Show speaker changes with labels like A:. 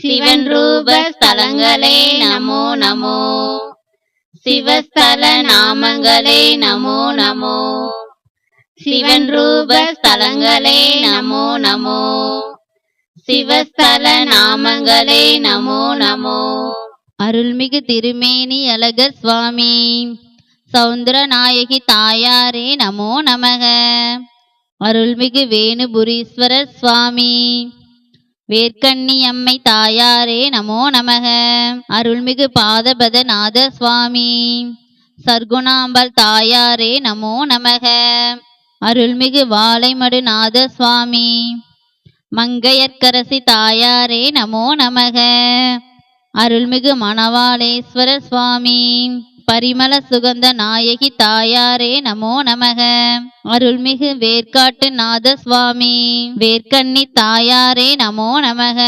A: சிவன் ரூப ஸ்தலங்களே நமோ நமோ. சிவஸ்தல நாமங்களே நமோ நமோ. சிவன் ரூப ஸ்தலங்களே நமோ நமோ. சிவஸ்தல நாமங்களே நமோ நமோ. அருள்மிகு திருமேனி அழகர் சுவாமி சௌந்தரநாயகி தாயாரே நமோ நமக. அருள்மிகு வேணுபுரீஸ்வரர் சுவாமி வேர்க்கண்ணி அம்மை தாயாரே நமோ நமக. அருள்மிகு பாதபதநாத சுவாமி சர்க்குணாம்பல் தாயாரே நமோ நமக. அருள்மிகு வாழைமடுநாத சுவாமி மங்கையர்க்கரசி தாயாரே நமோ நமக. அருள்மிகு மணவாளேஸ்வர சுவாமி. பரிமள சுகந்த நாயகி தாயாரே நமோ நமக. அருள்மிகு வேர்க்காட்டு நாத சுவாமி வேர்க்கண்ணி தாயாரே நமோ நமக.